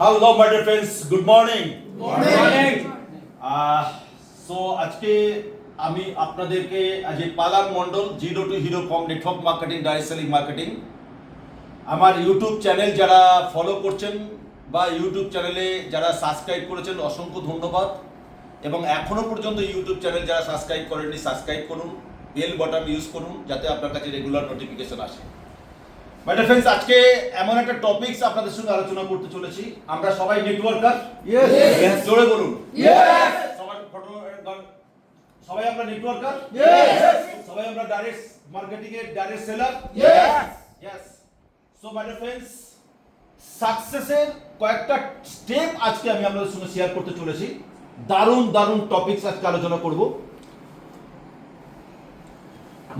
Hello my dear friends good morning morning so আজকে আমি আপনাদেরকে আজ Palan Mondal zero to hero com network marketing direct selling marketing আমার YouTube channel যারা follow করছেন বা ইউটিউব চ্যানেলে যারা সাবস্ক্রাইব করেছেন অসংখ্য ধন্যবাদ। এবং এখনও পর্যন্ত ইউটিউব চ্যানেল যারা সাবস্ক্রাইব করেননি সাবস্ক্রাইব করুন। বেল বাটন ইউজ করুন যাতে আপনার কাছে রেগুলার নোটিফিকেশন আসে। বাট ফ্রেন্ডস আজকে এমন একটা টপিকস আপনাদের সঙ্গে আলোচনা করতে চলেছি। আমরা সবাই নেটওয়ার্কার Yes. জোরে বলুন। Yes. সবাই ফটো সবাই আমরা নেটওয়ার্কার Yes. সবাই আমরা ডাইরেক্ট মার্কেটিং এর direct seller Yes. Yes so my friends সাকসেসের কয়েকটা স্টেপ আজকে আমি আপনাদের সঙ্গে শেয়ার করতে চলেছি। দারুণ দারুণ টপিকস আজকে আলোচনা করব।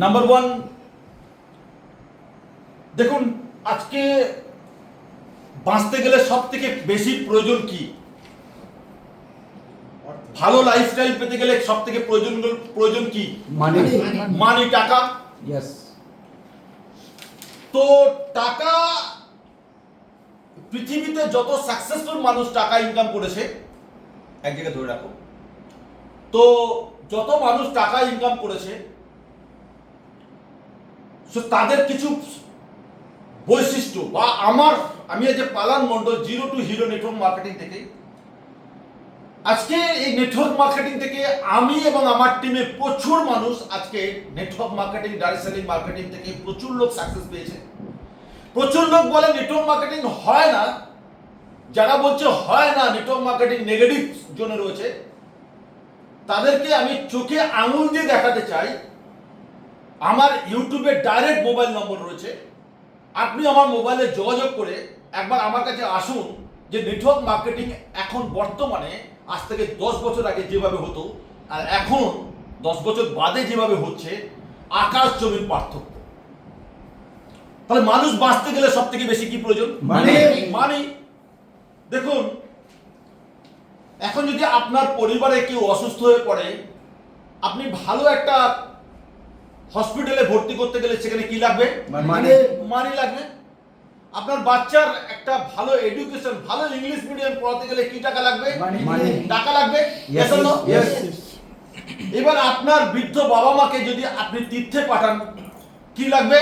নাম্বার ওয়ান দেখুন আজকে বাঁচতে গেলে সব থেকে বেশি প্রয়োজন কি ভালো লাইফস্টাইল পেতে গেলে সব থেকে প্রয়োজন প্রয়োজন কি Money. মানি টাকা Yes. তো টাকা পৃথিবীতে যত সাকসেসফুল মানুষ টাকা ইনকাম করেছে এক জায়গায় ধরে রাখো তো যত মানুষ টাকা ইনকাম করেছে so তাদের কিছু বৈশিষ্ট্য বা আমার, আমি যে Palan Mondal zero to hero network marketing থেকে, আজকে এই নেটওয়ার্ক মার্কেটিং থেকে আমি এবং আমার টিমে প্রচুর মানুষ আজকে network marketing direct selling marketing থেকে প্রচুর লোক সাকসেস পেয়েছে। প্রচুর লোক বলে নেটওয়ার্ক মার্কেটিং হয় না, যারা বলছে হয় না নেটওয়ার্ক মার্কেটিং নেগেটিভ জোনে রয়েছে, তাদেরকে আমি চোখে আঙুল দিয়ে দেখাতে চাই। আমার ইউটিউবে ডাইরেক্ট মোবাইল নম্বর রয়েছে। আপনি আমার মোবাইলে যোগাযোগ করে একবার আমার কাছে আসুন যে নেটওয়ার্ক মার্কেটিং এখন বর্তমানে আজ থেকে দশ বছর আগে যেভাবে হতো আর এখন দশ বছর বাদে যেভাবে হচ্ছে আকাশ জমির পার্থক্য। তাহলে মানুষ বাঁচতে গেলে সব থেকে বেশি কি প্রয়োজন? মানে মানি দেখুন এখন যদি আপনার পরিবারে কেউ অসুস্থ হয়ে পড়ে আপনি ভালো একটা হসপিটালে ভর্তি করতে গেলে সেখানে কি লাগবে? Money. মানি লাগবে। আপনার বাচ্চার একটা ভালো এডুকেশন ভালো ইংলিশ মিডিয়াম পড়াতে গেলে কি টাকা লাগবে. টাকা লাগবে. এবার আপনার বৃদ্ধ বাবা মাকে যদি আপনি তীর্থে পাঠান কি লাগবে.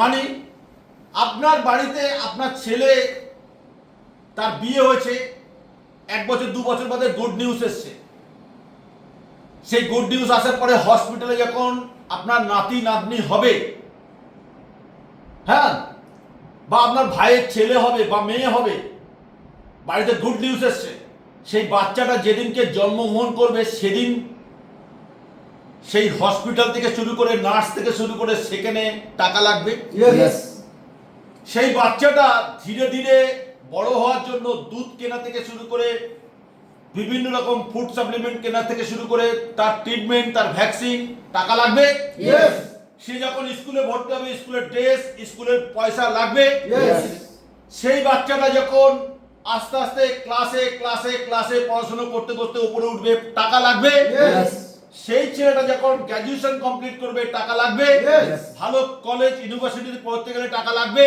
মানি আপনার বাড়িতে আপনার ছেলে তার বিয়ে হয়েছে এক বছর দু বছর বাদে গুড নিউজ এসছে। সেই গুড নিউজ আসার পরে হসপিটালে যখন আপনার নাতি নাতনি হবে হ্যাঁ বা আপনার ভাইয়ের ছেলে হবে বা মেয়ে হবে বাড়িতে গুড নিউজ এসছে সেই বাচ্চাটা যেদিনকে জন্মগ্রহণ করবে সেদিন সেই হসপিটাল থেকে শুরু করে নার্স থেকে শুরু করে সেখানে টাকা লাগবে. সেই বাচ্চাটা ধীরে ধীরে বড় হওয়ার জন্য দুধ কেনা থেকে শুরু করে বিভিন্ন রকম ফুড সাপ্লিমেন্ট কেনা থেকে শুরু করে তার ট্রিটমেন্ট তার ভ্যাকসিন টাকা লাগবে. সে যখন স্কুলে ভর্তি হবে স্কুলের ড্রেস স্কুলের পয়সা লাগবে সেই বাচ্চাটা যখন আস্তে আস্তে ক্লাসে ক্লাসে ক্লাসে পড়াশোনা করতে করতে উপরে উঠবে টাকা লাগবে. সেই ছেলেটা যখন গ্র্যাজুয়েশন কমপ্লিট করবে টাকা লাগবে. ভালো কলেজ ইউনিভার্সিটিতে পড়তে গেলে টাকা লাগবে.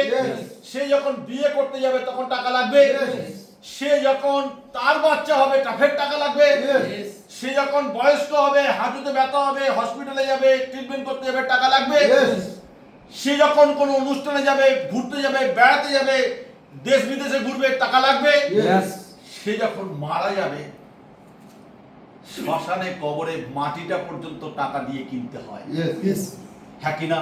সে যখন বিয়ে করতে যাবে তখন টাকা লাগবে. সে যখন তার বাচ্চা হবে তা ফের টাকা লাগবে। সে যখন বয়স্ক হবে হাঁটুতে ব্যথা হবে হসপিটালে যাবে ট্রিটমেন্ট করতে যাবে টাকা লাগবে। সে যখন কোনো অনুষ্ঠানে যাবে ঘুরতে যাবে বেড়াতে যাবে দেশ বিদেশে ঘুরবে টাকা লাগবে। সে যখন মারা যাবে শ্মশানে কবরে মাটিটা পর্যন্ত টাকা দিয়ে কিনতে হয়। হ্যাঁ কিনা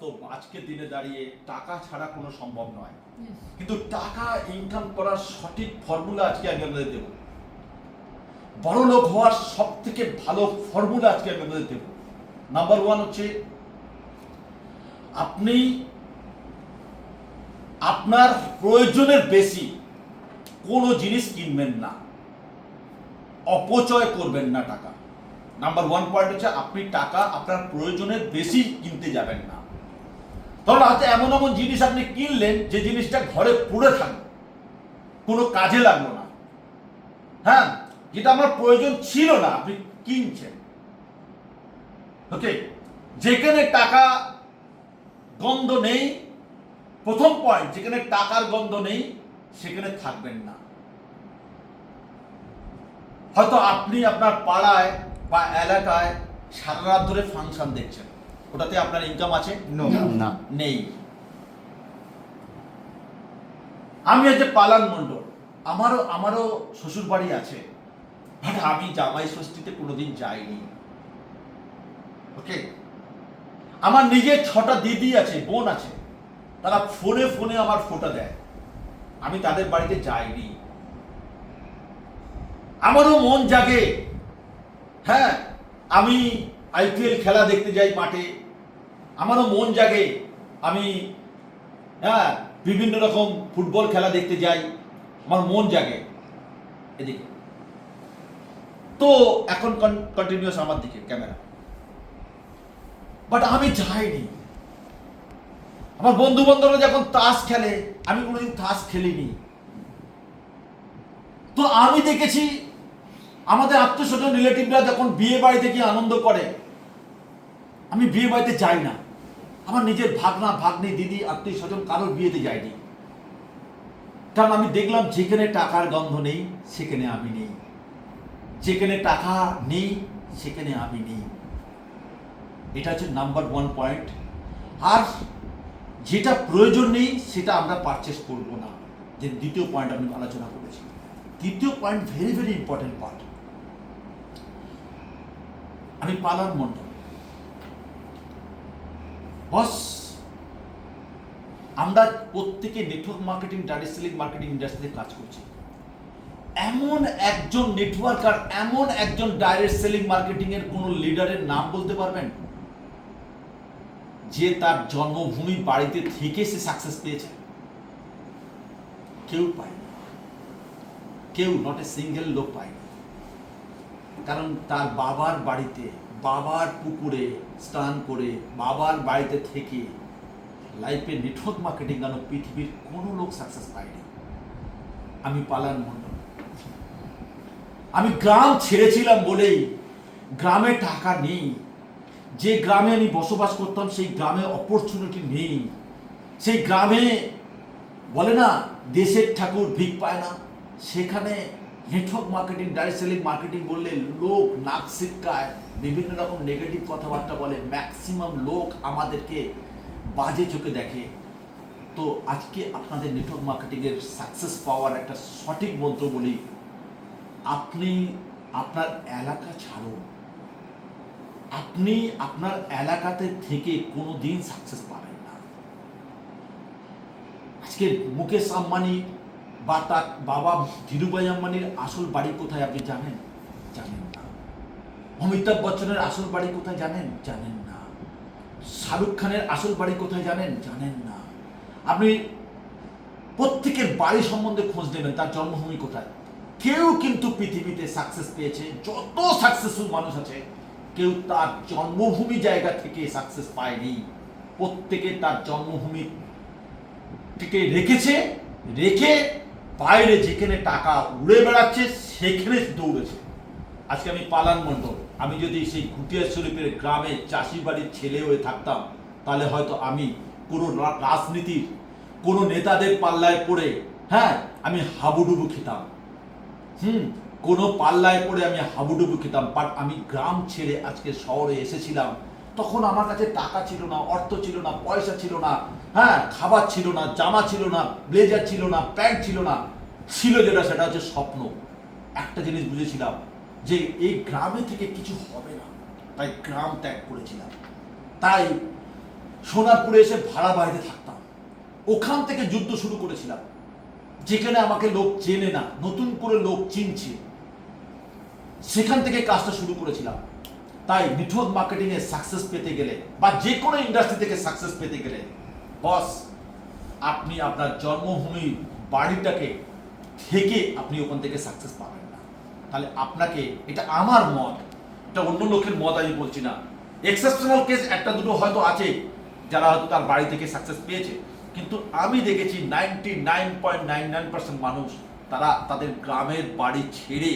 তো আজকের দিনে দাঁড়িয়ে টাকা ছাড়া কোনো সম্ভব নয়। কিন্তু টাকা ইনকাম করার সঠিক ফর্মুলা আজকে আমি আপনাদের দেব। বড় লোক হওয়ার সব থেকে ভালো ফর্মুলা আজকে আমি আপনাদের দেব। নাম্বার ওয়ান হচ্ছে, আপনি আপনার প্রয়োজনের বেশি কোনো জিনিস কিনবেন না। অপচয় করবেন না টাকা। নাম্বার ওয়ান পয়েন্ট হচ্ছে, আপনি টাকা আপনার প্রয়োজনের বেশি কিনতে যাবেন না। ধরুন হয়তো এমন এমন জিনিস আপনি কিনলেন যে জিনিসটা ঘরে পড়ে থাকবে। কোনো কাজে লাগল না। হ্যাঁ যেটা আমার প্রয়োজন ছিল না, আপনি কিনছেন। ওকে যেখানে টাকা গন্ধ নেই, প্রথম পয়েন্ট যেখানে টাকার গন্ধ নেই, সেখানে থাকবেন না। হয়তো আপনি আপনার পাড়ায় বা এলাকায় সারা রাত ধরে ফাংশন দেখছেন। ওটাতে আপনার ইনকাম আছে. না। নেই। আমি হচ্ছে পালান মণ্ডল। আমারও আমারও শ্বশুর বাড়ি আছে। বাট আমি জামাই ষষ্ঠীতে কোনোদিন যাইনি। ওকে আমার নিজের ছটা দিদি আছে বোন আছে। তারা ফোনে ফোনে আমার ফোটা দেয়। আমি তাদের বাড়িতে যাইনি। আমারও মন জাগে। হ্যাঁ? আমি আইপিএল খেলা দেখতে যাই মাঠে, আমারও মন জাগে, আমি হ্যাঁ বিভিন্ন রকম ফুটবল খেলা দেখতে যাই, আমার মন জাগে এদিকে। তো এখন কন্টিনিউয়াস আমার দিকে, ক্যামেরা। বাট আমি যাইনি। আমার বন্ধু বান্ধবরা যখন তাস খেলে, আমি কোনোদিন তাস খেলিনি। তো আমি দেখেছি, আমাদের আত্মীয় স্বজন রিলেটিভরা যখন বিয়ে বাড়িতে গিয়ে আনন্দ করে আমি বিয়ে বাড়িতে যাই না। আমার নিজের ভাগনা, ভাগ্নি, দিদি, আত্মীয় স্বজন কারোর বিয়েতে যাইনি কারণ আমি দেখলাম যেখানে টাকার গন্ধ নেই, সেখানে আমি নেই। যেখানে টাকা নেই, সেখানে আমি নেই। এটা হচ্ছে নাম্বার ওয়ান পয়েন্ট আর যেটা প্রয়োজন নেই, সেটা আমরা পারচেস করব না। যে দ্বিতীয় পয়েন্ট আমি আলোচনা করেছি তৃতীয় point very very important part আমি পালান মন্ডল বস, আমরা প্রত্যেকে network marketing direct selling marketing ইন্ডাস্ট্রিতে কাজ করছি। এমন একজন নেটওয়ার্কার এমন একজন ডাইরেক্ট সেলিং মার্কেটিং এর কোন লিডারের নাম বলতে পারবেন? যে তার জন্মভূমি বাড়িতে থেকে সে সাকসেস পেয়েছে। কেউ পায়নি। কেউ নট এ সিঙ্গেল লোক পায়নি। কারণ তার বাবার বাড়িতে বাবার পুকুরে স্নান করে বাবার বাড়িতে থেকে লাইফে নেটওয়ার্ক মার্কেটিং কেন পৃথিবীর কোনো লোক সাকসেস পায়নি। আমি পালান মন্ডল আমি গ্রাম ছেড়েছিলাম বলেই গ্রামে টাকা নেই। যে গ্রামে আমি বসবাস করতাম সেই গ্রামে অপরচুনিটি নেই। সেই গ্রামে বলে না, দেশের ঠাকুর ভিক পায় না। সেখানে network marketing direct selling marketing বললে লোক নাক সিটকায়, বিভিন্ন রকম নেগেটিভ কথাবার্তা বলে ম্যাক্সিমাম লোক আমাদেরকে বাজে চোখে দেখে। তো আজকে আপনাদের নেটওয়ার্ক মার্কেটিংয়ের সাকসেস পাওয়ার একটা সঠিক মন্ত্র বলি। আপনি আপনার এলাকা ছাড়ুন। আপনি আপনার এলাকাতে থেকে কোনো দিন সাকসেস পাবেন না। আজকে মুকেশ আম্বানি বা তার বাবা ধীরুভাই আম্বানির আসল বাড়ি কোথায় আপনি জানেন? জানেন না। অমিতাভ বচ্চনের আসল বাড়ি কোথায় জানেন? জানেন না। শাহরুখ খানের আসল বাড়ি কোথায় জানেন? জানেন না। আপনি প্রত্যেকের বাড়ি সম্বন্ধে খোঁজ নেবেন, তার জন্মভূমি কোথায়। কেউ কিন্তু পৃথিবীতে সাকসেস পেয়েছে, যত সাকসেসফুল মানুষ আছে, কেউ তার জন্মভূমি জায়গা থেকে সাকসেস পায়নি। প্রত্যেকে তার জন্মভূমি থেকে রেখেছে, রেখে বাইরে যেখানে টাকা উড়ে বেড়াচ্ছে, সেখানে দৌড়েছে। আজকে আমি পালান মণ্ডল। আমি যদি সেই ঘুটিয়া শরীফের গ্রামে চাষি বাড়ির ছেলে হয়ে থাকতাম, তাহলে হয়তো আমি কোনো রাজনীতির কোনো নেতাদের পাল্লায় পড়ে হ্যাঁ আমি হাবুডুবু খেতাম। হুম, কোনো পাল্লায় পড়ে আমি হাবুডুবু খেতাম। বাট আমি গ্রাম ছেড়ে আজকে শহরে এসেছিলাম, তখন আমার কাছে টাকা ছিল না, অর্থ ছিল না, পয়সা ছিল না। হ্যাঁ খাবার ছিল না, জামা ছিল না, ব্লেজার ছিল না, প্যান্ট ছিল না। ছিল যেটা, সেটা হচ্ছে স্বপ্ন। একটা জিনিস বুঝেছিলাম, যে এই গ্রামে থেকে কিছু হবে না। তাই গ্রাম ত্যাগ করেছিলাম। তাই সোনারপুরে এসে ভাড়া বাড়িতে থাকতাম। ওখান থেকে যুদ্ধ শুরু করেছিলাম। যেখানে আমাকে লোক চেনে না, নতুন করে লোক চিনছে। সেখান থেকে কাজটা শুরু করেছিলাম। তাই নেটওয়ার্ক মার্কেটিং এ সাকসেস পেতে গেলে, বা যে কোনো ইন্ডাস্ট্রি থেকে সাকসেস পেতে গেলে বস, আপনি আপনার জন্মভূমি বাড়িটাকে থেকে আপনি ওখান থেকে সাকসেস পাবেন না। তাহলে আপনাকে এটা আমার মত, এটা অন্য লোকের মত আমি বলছি না। এক্সেপশনাল কেস একটা দুটো হয়তো আছে, যারা হয়তো তার বাড়ি থেকে সাকসেস পেয়েছে। কিন্তু আমি দেখেছি ninety nine point nine nine percent মানুষ তারা তাদের গ্রামের বাড়ি ছেড়ে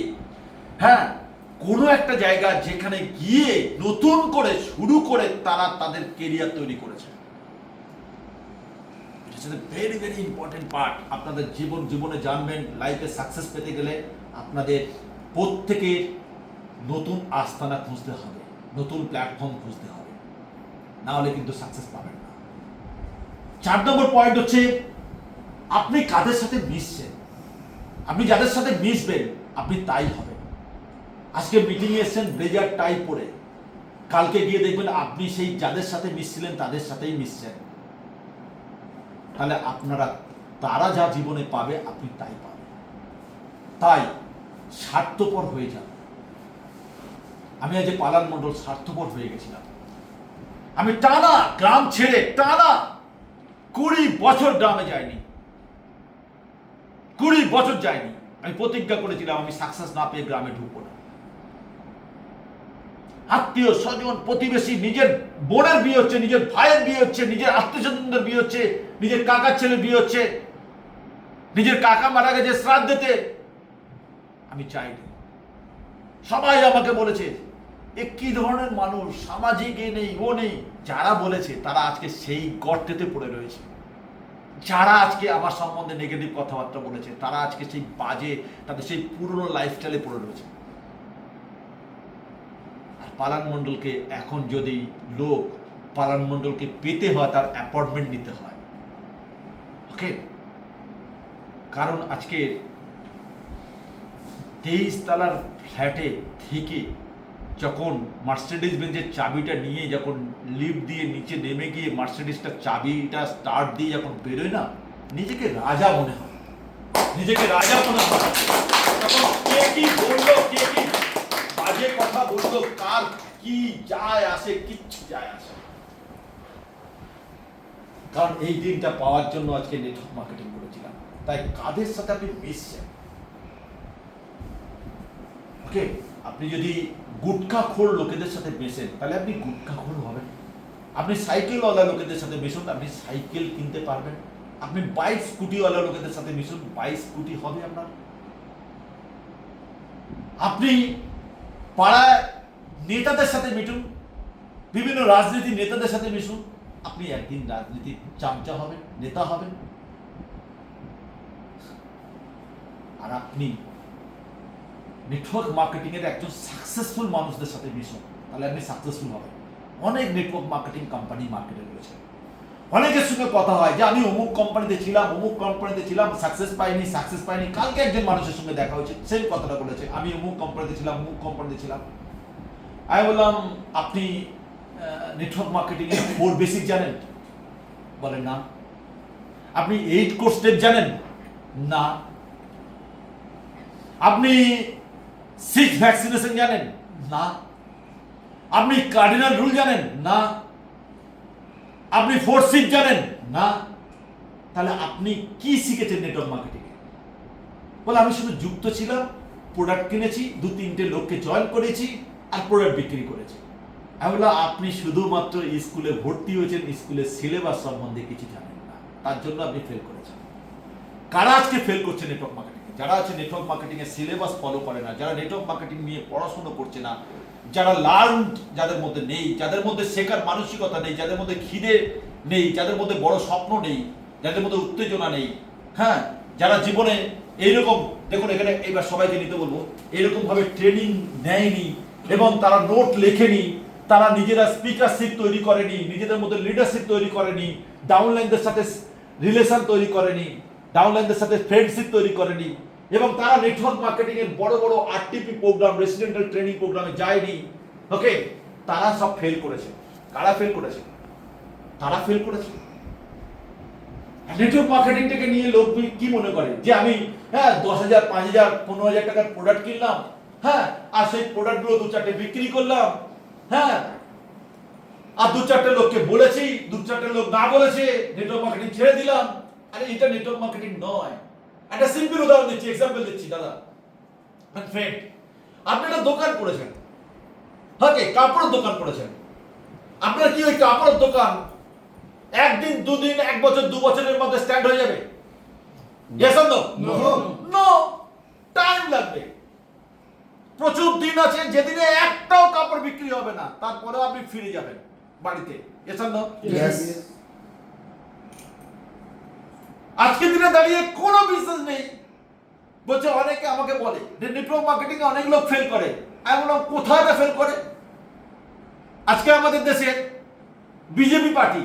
হ্যাঁ কোনো একটা জায়গা যেখানে গিয়ে নতুন করে শুরু করে তারা তাদের কেরিয়ার তৈরি করেছে। It's very very important part আপনাদের জীবন, জীবনে জানবেন লাইফে সাকসেস পেতে গেলে আপনাদের প্রত্যেকের নতুন আস্তানা খুঁজতে হবে, নতুন প্ল্যাটফর্ম খুঁজতে হবে। না হলে কিন্তু সাকসেস পাবেন না। চার নম্বর পয়েন্ট হচ্ছে, আপনি কাদের সাথে মিশছেন? আপনি যাদের সাথে মিশবেন, আপনি তাই হবেন। আজকে মিটিংয়ে এসছেন, ব্লেজার টাই পরে। কালকে গিয়ে দেখবেন আপনি সেই যাদের সাথে মিশছিলেন, তাদের সাথেই মিশছেন। তাহলে আপনারা, তারা যা জীবনে পাবে, আপনি তাই পাবেন। তাই স্বার্থপর হয়ে যান। আমি আজ পালান মণ্ডল স্বার্থপর হয়ে গেছিলাম। আমি টানা গ্রাম ছেড়ে, টানা কুড়ি বছর গ্রামে যাইনি। কুড়ি বছর যায়নি আমি প্রতিজ্ঞা করেছিলাম, আমি সাকসেস না পেয়ে গ্রামে ঢুকবো না। আত্মীয় স্বজন, প্রতিবেশী, নিজের বোনের বিয়ে হচ্ছে, নিজের ভাইয়ের বিয়ে হচ্ছে, নিজের আত্মীয় স্বজনদের বিয়ে হচ্ছে নিজের কাকার ছেলে বিয়ে হচ্ছে, নিজের কাকা মারা গেছে শ্রাদ্ধেতে, আমি চাইনি। সবাই আমাকে বলেছে, এ কি ধরনের মানুষ? সামাজিক এ নেই, ও নেই। যারা বলেছে, তারা আজকে সেই গর্তেতে পড়ে রয়েছে। যারা আজকে আমার সম্বন্ধে নেগেটিভ কথাবার্তা বলেছে, তারা আজকে সেই বাজে, তাদের সেই পুরনো লাইফস্টাইলে পড়ে রয়েছে। আর পালান মণ্ডলকে এখন যদি লোক পালান মণ্ডলকে পেতে হয়, তার অ্যাপয়েন্টমেন্ট নিতে হয় ওকে কারণ আজকে তেইশ তলার ফ্ল্যাটে থেকে যখন মার্সিডিজ বেঞ্চের চাবিটা নিয়ে যখন লিফট দিয়ে নিচে নেমে গিয়ে মার্সিডিসটা চাবিটা স্টার্ট দিয়ে যখন বেরোয় না, নিজেকে রাজা মনে হয়। নিজেকে রাজা মনে হয়। তখন কে কি বলল, কে কি বাজে কথা বলল, কার কি যায় আসে, কিচ্ছু যায় আসে। কারণ এই দিনটা পাওয়ার জন্য আজকে নেটওয়ার্ক মার্কেটিং করেছিলাম। তাই কাদের সাথে আপনি মিশছেন? ওকে আপনি যদি গুটখা খোর লোকেদের সাথে মেশেন, তাহলে আপনি গুটখা খোর হবেন। আপনি সাইকেলওয়ালা লোকেদের সাথে মিশুন, আপনি সাইকেল কিনতে পারবেন। আপনি বাইক স্কুটিওয়ালা লোকেদের সাথে মিশুন বাইক স্কুটি হবে আপনার। আপনি পাড়ায় নেতাদের সাথে মিটুন বিভিন্ন রাজনীতি নেতাদের সাথে মিশুন আপনি একদিন রাজনীতির চামচা হবেন, নেতা হবেন। আর আপনি নেটওয়ার্ক মার্কেটিং এর একজন সাকসেসফুল মানুষদের সাথে মিশুন, তাহলে আপনি সাকসেসফুল হবেন। অনেক নেটওয়ার্ক মার্কেটিং কোম্পানি মার্কেটে রয়েছে। অনেকের সঙ্গে কথা হয় যে, আমি অমুক কোম্পানিতে ছিলাম, অমুক কোম্পানিতে ছিলাম সাকসেস পাইনি সাকসেস পাইনি। কালকে একজন মানুষের সঙ্গে দেখা হয়েছে সেম কথাটা বলেছে, আমি অমুক কোম্পানিতে ছিলাম, অমুক কোম্পানিতে ছিলাম। আমি বললাম, আপনি নেটওয়ার্ক মার্কেটিং এর ফোর বেসিক জানেন? বলেন না। আপনি এইট কোর্স স্টেপ জানেন? না। আপনি সিক্স ভ্যাকসিনেশন জানেন? না। আপনি কার্ডিনাল রুল জানেন? না। আপনি ফোর সিট জানেন? না। তাহলে আপনি কি শিখেছেন নেটওয়ার্ক মার্কেটিং বলে আমি শুধু যুক্ত ছিলাম প্রোডাক্ট কিনেছি দু তিনটে লোককে জয়েন করেছি, আর প্রোডাক্ট বিক্রি করেছি। আমি বললাম আপনি শুধুমাত্র স্কুলে ভর্তি হয়েছেন, স্কুলের সিলেবাস সম্বন্ধে কিছু জানেন না। তার জন্য আপনি ফেল করেছেন। কারা আজকে ফেল করছে নেটওয়ার্ক মার্কেটিং যারা আছে নেটওয়ার্ক মার্কেটিং এর সিলেবাস ফলো করে না, যারা নেটওয়ার্ক মার্কেটিং নিয়ে পড়াশোনা করছে না, যারা লার্ন যাদের মধ্যে নেই, যাদের মধ্যে শেখার মানসিকতা নেই, যাদের মধ্যে খিদে নেই, যাদের মধ্যে বড় স্বপ্ন নেই, যাদের মধ্যে উত্তেজনা নেই হ্যাঁ? যারা জীবনে এইরকম, দেখুন এখানে এবার সবাইকে নিতে বলব এরকম ভাবে ট্রেনিং নেয়নি, এবং তারা নোট লেখেনি তারা নিজেরা স্পিকারশিপ তৈরি করেনি, নিজেদের মধ্যে লিডারশিপ তৈরি করেনি ডাউনলাইনদের সাথে রিলেশন তৈরি করেনি ডাউনলাইনদের সাথে ফ্রেন্ডশিপ তৈরি করেনি, এবং তারা নেটওয়ার্ক মার্কেটিং এর বড় বড় আরটিপি প্রোগ্রাম রেসিডেন্টাল ট্রেনিং প্রোগ্রামে যায়নি। ওকে তারা সব ফেল করেছে। কারা ফেল করেছে? তারা ফেল করেছে। নেটওয়ার্ক মার্কেটিংটাকে নিয়ে লোক কি মনে করে? যে আমি হ্যাঁ দশ হাজার, পাঁচ হাজার, পনেরো হাজার টাকার প্রোডাক্ট কিনলাম হ্যাঁ আর সেই প্রোডাক্টগুলো দু চারটে বিক্রি করলাম হ্যাঁ। আর দু চারটে লোককে বলেছি দু চারটে লোক না বলেছে নেটওয়ার্ক মার্কেটিং ছেড়ে দিলাম। আরে এটা নেটওয়ার্ক মার্কেটিং নয়। একটা সিম্পল উদাহরণ দিচ্ছি এক্সাম্পল দিচ্ছি দাদা। ফ্রেন্ড আপনি একটা দোকান করেছেন। ওকে কাপড়ের দোকান করেছেন। আপনার কি ওই কাপড়ের দোকান একদিন দুদিন এক বছর দু বছরের মধ্যে স্ট্যান্ড হয়ে যাবে? নো টাইম লাগবে। প্রচুর দিন আছে যেদিনে কাপড় বিক্রি হবে না তারপরেও আপনি ফিরে যাবেন বাড়িতে। ইয়েস নো আজকে দিনে দাঁড়িয়ে কোনো বিজনেস নেই। বলছে অনেকে আমাকে বলে যে নেটওয়ার্ক মার্কেটিং এ অনেক লোক ফেল করে। আমি বললাম কোথায় না ফেল করে? আজকে আমাদের দেশের বিজেপি পার্টি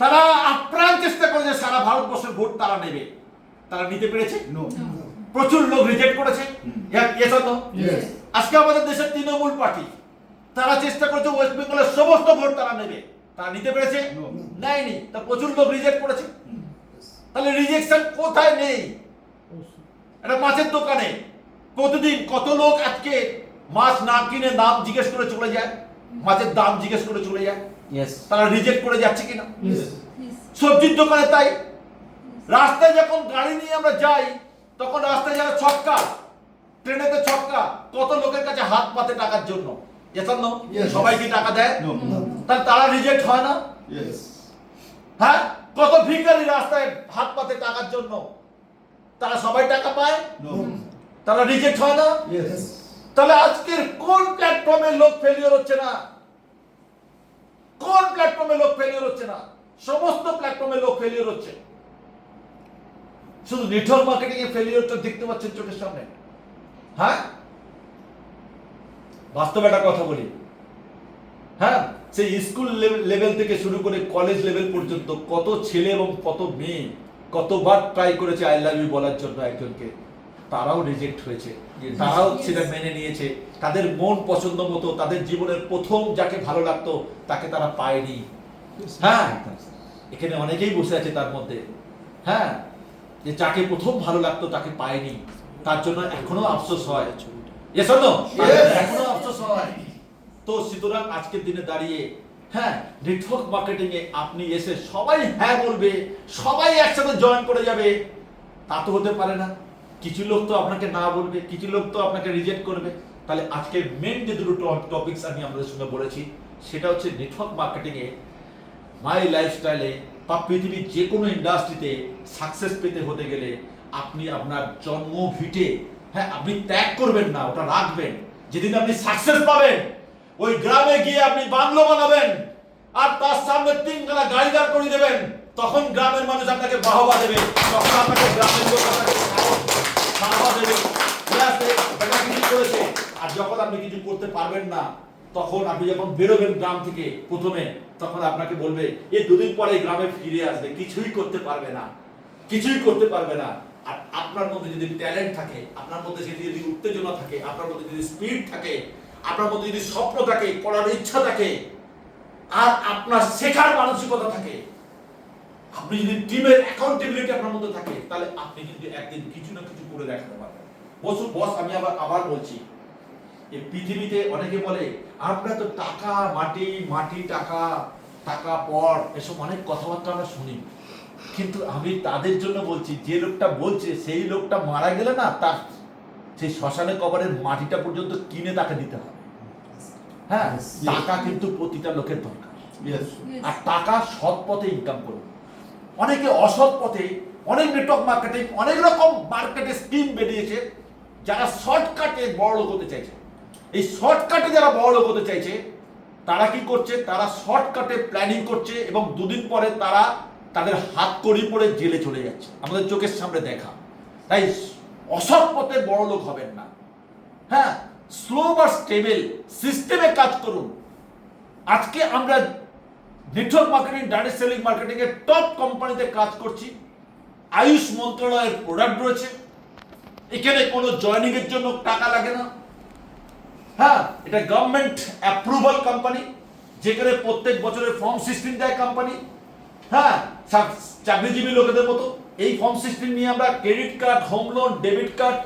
তারা আপ্রাণ চেষ্টা করে যে সারা ভারতবর্ষের ভোট তারা নেবে। তারা নিতে পেরেছে? প্রচুর লোক রিজেক্ট করেছে। No? Yes. আজকে আমাদের দেশের তৃণমূল পার্টি তারা চেষ্টা করেছে ওয়েস্ট বেঙ্গলের সমস্ত ভোট তারা নেবে। তারা নিতে পেরেছে? নেয়নি। তা প্রচুর লোক রিজেক্ট করেছে। তাহলে রিজেকশন কোথায় নেই? একটা মাছের দোকানে। প্রতিদিন কত লোক আজকে মাছ না কিনে দাম জিজ্ঞেস করে চলে যায়? মাছের দাম জিজ্ঞেস করে চলে যায়? তারা রিজেক্ট করে যাচ্ছে কিনা? সবজির দোকানে তাই। রাস্তায় যখন গাড়ি নিয়ে আমরা যাই তখন রাস্তায় যারা ছক্কা ট্রেনেতে ছক্কা কত লোকের কাছে হাত পাতে টাকার জন্য? Yes. সবাই কি টাকা দেয়. তাহলে তারা রিজেক্ট হয় না. হ্যাঁ? কত ভিখারি রাস্তায় হাত পাতে টাকার জন্য? তারা সবাই টাকা পায়? তারা রিজেক্ট হয় না. তাহলে আজকের কোন প্ল্যাটফর্মে লোক ফেলিওর হচ্ছে না? কোন প্ল্যাটফর্মে লোক ফেলিওর হচ্ছে না? সমস্ত প্ল্যাটফর্মে লোক ফেলিওর হচ্ছে। শুধু নেটওয়ার্ক মার্কেটিং এ ফেলিওরটা দেখতে পাচ্ছেন চোখের সামনে। হ্যাঁ? বাস্তবে একটা কথা বলি। হ্যাঁ? সেই স্কুল লেভেল থেকে শুরু করে কলেজ লেভেল পর্যন্ত কত ছেলে এবং কত মেয়ে কতবার ট্রাই করেছে আই লাভ ইউ বলার জন্য একজনকে। তারাও রিজেক্ট হয়েছে। তারাও সেটা মেনে নিয়েছে। তাদের মন পছন্দ মতো তাদের জীবনের প্রথম যাকে ভালো লাগতো তাকে তারা পায়নি। হ্যাঁ? এখানে অনেকেই বসে আছে তার মধ্যে। হ্যাঁ? যে যাকে প্রথম ভালো লাগতো তাকে পায়নি। তার জন্য এখনও আফসোস হয়। Or এখনও আফসোস হয়। তো সুতরাং আজকের দিনে দাঁড়িয়ে হ্যাঁ নেটওয়ার্ক মার্কেটিং এ আপনি এসে সবাই হ্যাঁ বলবে সবাই একসাথে জয়েন করে যাবে তা তো হতে পারে না। কিছু লোক তো আপনাকে না বলবে কিছু লোক তো আপনাকে রিজেক্ট করবে। তাহলে আজকে মেন যে দুটো টপিকস আমি আপনাদের সঙ্গে বলেছি সেটা হচ্ছে নেটওয়ার্ক মার্কেটিং এ মাই লাইফস্টাইলে বা পৃথিবীর যে কোনো ইন্ডাস্ট্রিতে সাকসেস পেতে হতে গেলে আপনি আপনার জন্ম ভিটে হ্যাঁ আপনি ত্যাগ করবেন না, ওটা রাখবেন। যেদিন আপনি সাকসেস পাবেন, ওই গ্রামে গিয়ে আপনি বাংলো বানাবেন, আর তার সামনে তিনখানা গাড়ি দাঁড় করিয়ে দেবেন, তখন গ্রামের মানুষ আপনাকে বাহবা দেবে, তখন আপনাকে গ্রামের লোক আপনাকে বাহবা দেবে। আর যখন আপনি কিছু করতে পারবেন না, তখন আপনি যখন বেরোবেন গ্রাম থেকে প্রথমে, তখন আপনাকে বলবে, এ দুদিন পরে গ্রামে ফিরে আসবে, কিছুই করতে পারবে না, কিছুই করতে পারবে না। আর আপনার মধ্যে যদি ট্যালেন্ট থাকে, আপনার মধ্যে যদি যদি উত্তেজনা থাকে, আপনার মধ্যে যদি স্পিড থাকে, আপনার মধ্যে যদি স্বপ্ন থাকে করার ইচ্ছা থাকে, আর আপনার শেখার মানসিকতা থাকে, আপনি যদি টিমের অ্যাকাউন্টেবিলিটি আপনার মধ্যে থাকে, তাহলে আপনি কিন্তু একদিন কিছু না কিছু করে দেখাতে পারবেন। বসু, বস, আমি আবার আবার বলছি এই পৃথিবীতে অনেকে বলে, আমরা তো টাকা, মাটি মাটি, টাকা টাকা পর এসব অনেক কথাবার্তা আমরা শুনি। কিন্তু আমি তাদের জন্য বলছি যে লোকটা বলছে সেই লোকটা মারা গেলে না তার সেই শ্মশানে কবরের মাটিটা পর্যন্ত কিনে তাকে দিতে হবে। হ্যাঁ টাকা কিন্তু প্রতিটা লোকের দরকার। আর টাকা সৎ পথে ইনকাম করুন অনেকে অসৎ পথে অনেক নেটওয়ার্ক মার্কেটিং অনেক রকম মার্কেটে স্কিম বেরিয়েছে যারা শর্টকাটে বড় লোক হতে চাইছে। এই শর্টকাটে যারা বড় লোক হতে চাইছে তারা কি করছে? তারা শর্টকাটে প্ল্যানিং করছে এবং দুদিন পরে তারা তাদের হাত কড়ি পড়ে জেলে চলে যাচ্ছে। আমাদের চোখের সামনে দেখা। তাই অসৎ পথে বড় লোক হবেন না। হ্যাঁ স্লো বা স্টেবল সিস্টেমে কাজ করুন। আজকে আমরা network marketing direct selling marketing এর টপ কোম্পানিতে কাজ করছি। আয়ুষ মন্ত্রণালয়ের প্রোডাক্ট রয়েছে। এখানে কোনো জয়নিং এর জন্য টাকা লাগে না। হ্যাঁ এটা গভর্নমেন্ট অ্যাপ্রুভাল কোম্পানি যেখানে প্রত্যেক বছরের ফর্ম সিস্টেম দেয় কোম্পানি হ্যাঁ চাকরিজীবী লোকেদের মতো এই ফর্ম সিস্টেম নিয়ে আমরা credit card home loan debit card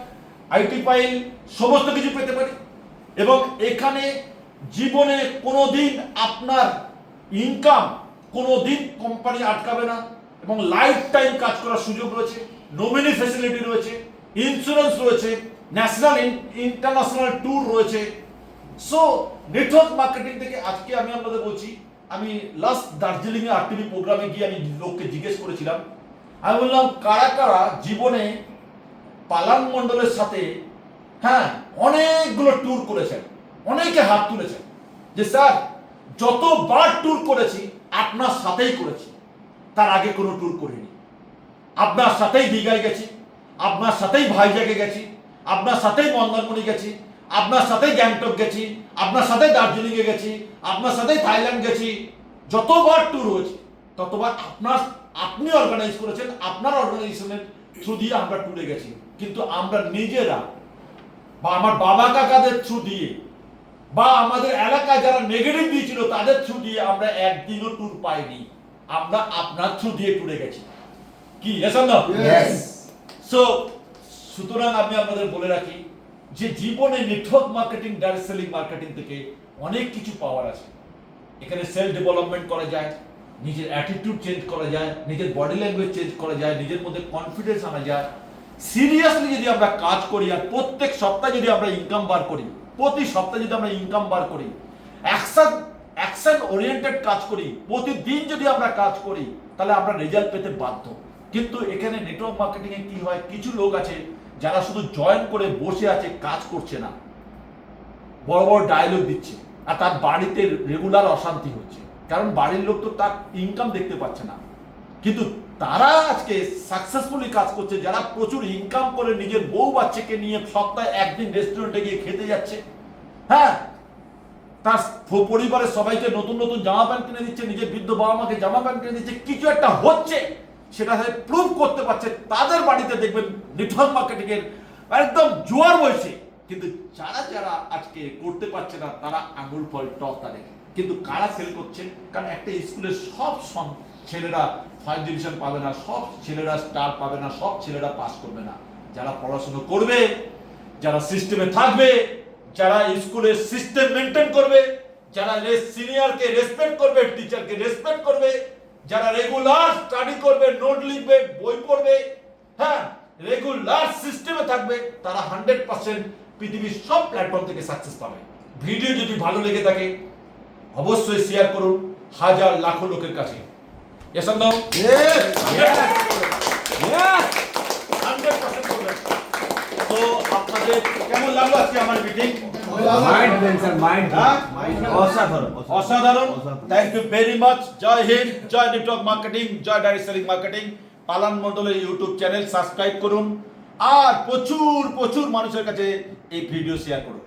IT file সমস্ত কিছু পেতে পারি। এবং এখানে জীবনে কোনো দিন আপনার ইনকাম কোনো দিন কোম্পানি আটকাবে না এবং লাইফ টাইম কাজ করার সুযোগ রয়েছে নমিনি ফেসিলিটি রয়েছে ইন্স্যুরেন্স রয়েছে ন্যাশনাল ইন্টারন্যাশনাল ট্যুর রয়েছে। সো নেটওয়ার্ক মার্কেটিং থেকে আজকে আমি আপনাদের বলছি আমি লাস্ট দার্জিলিং এ আরটিভি প্রোগ্রামে গিয়ে আমি লোককে জিজ্ঞেস করেছিলাম। আমি বললাম, কারা কারা জীবনে পালান মণ্ডলের সাথে হ্যাঁ অনেকগুলো ট্যুর করেছেন, অনেকে হাত তুলেছেন। যে স্যার, যতবার ট্যুর করেছি, আপনার সাথেই করেছি। তার আগে কোনো ট্যুর করিনি। আপনার সাথেই দীঘায় গেছি, আপনার সাথেই ভাইজাগে গেছি, আপনার সাথেই মন্দারমণি গেছি আপনার সাথেই গ্যাংটক গেছি আপনার সাথে দার্জিলিংয়ে গেছি আপনার সাথেই থাইল্যান্ড গেছি যতবার ট্যুর হয়েছে ততবার আপনার আপনি অর্গানাইজ করেছেন আপনার অর্গানাইজেশনের থ্রু দিয়ে আমরা ট্যুরে গেছি। কিন্তু আমরা নিজেরা বা আমার বাবা কাকাদের থ্রু দিয়ে বা আমাদের এলাকায় যারা নেগেটিভ দিয়েছিল তাদের থ্রু দিয়ে আমরা একদিনও ট্যুর পাইনি। আমরা আপনার থ্রু দিয়ে ট্যুরে গেছি। কি. সো সুতরাং আমি আপনাদের বলে রাখি যে জীবনে network marketing direct selling marketing থেকে অনেক কিছু পাওয়ার আছে। এখানে সেলফ ডেভেলপমেন্ট করা যায়, নিজের অ্যাটিটিউড চেঞ্জ করা যায়, নিজের বডি ল্যাঙ্গুয়েজ চেঞ্জ করা যায়, নিজের মধ্যে কনফিডেন্স আনা যায়। সিরিয়াসলি যদি আমরা কাজ করি আর প্রত্যেক সপ্তাহে যদি আমরা ইনকাম বার করি, প্রতি সপ্তাহে যদি আমরা ইনকাম বার করি অ্যাকশন অ্যাকশন ওরিয়েন্টেড কাজ করি, প্রতিদিন যদি আমরা কাজ করি, তাহলে আমরা রেজাল্ট পেতে বাধ্য। কিন্তু এখানে নেটওয়ার্ক মার্কেটিং এ কি হয়, কিছু লোক আছে যারা শুধু জয়েন করে বসে আছে, কাজ করছে না। বড় বড় ডায়লগ দিচ্ছে। আর তার বাড়িতে রেগুলার অশান্তি হচ্ছে। কারণ বাড়ির লোক তো তার ইনকাম দেখতে পাচ্ছে না। কিন্তু তারা আজকে সাকসেসফুলি কাজ করছে। যারা প্রচুর ইনকাম করে নিজের বউ বাচ্চাকে নিয়ে সপ্তাহে একদিন রেস্টুরেন্টে গিয়ে খেতে যাচ্ছে। হ্যাঁ তার পরিবারের সবাইকে নতুন নতুন জামা প্যান্ট কিনে দিচ্ছে, নিজের বৃদ্ধ বাবা মাকে জামা প্যান্ট কিনে দিচ্ছে। কিছু একটা হচ্ছে। সেটা প্রুভ করতে পারছে, তাদের বাড়িতে দেখবেন নেটওয়ার্ক মার্কেটিং এর একদম জোয়ার বইছে। কিন্তু যারা যারা আজকে করতে পারছে না, তারা আঙুল ফল টক তাদের। কিন্তু কারা সেল করছে? কারণ একটা স্কুলের সব ছেলেরা ফার্স্ট ডিভিশন পাবে না, সব ছেলেরা স্টার পাবে না, সব ছেলেরা পাস করবে না। যারা পড়াশোনা করবে, যারা সিস্টেমে থাকবে, যারা স্কুলের সিস্টেম মেনটেন করবে, যারা সিনিয়রকে রেসপেক্ট করবে টিচারকে রেসপেক্ট করবে যারা রেগুলার স্টাডি করবে নোট লিখবে বই পড়বে হ্যাঁ রেগুলার সিস্টেমে থাকবে তারা হান্ড্রেড পার্সেন্ট পৃথিবীর সব প্ল্যাটফর্ম থেকে সাকসেস পাবে। ভিডিও যদি ভালো লেগে থাকে অবশ্যই শেয়ার করুন হাজার লাখো লোকের কাছে। তো আপনাদের কেমন লাগল আজকে আমার মিটিং অসাধারণ থ্যাংক ইউ ভেরি মাচ জয় হিন্দ জয় নেটওয়ার্ক মার্কেটিং জয় ডাইরেক্ট সেলিং মার্কেটিং পালান মন্ডলের ইউটিউব চ্যানেল সাবস্ক্রাইব করুন। আর প্রচুর প্রচুর মানুষের কাছে এই ভিডিও শেয়ার করুন।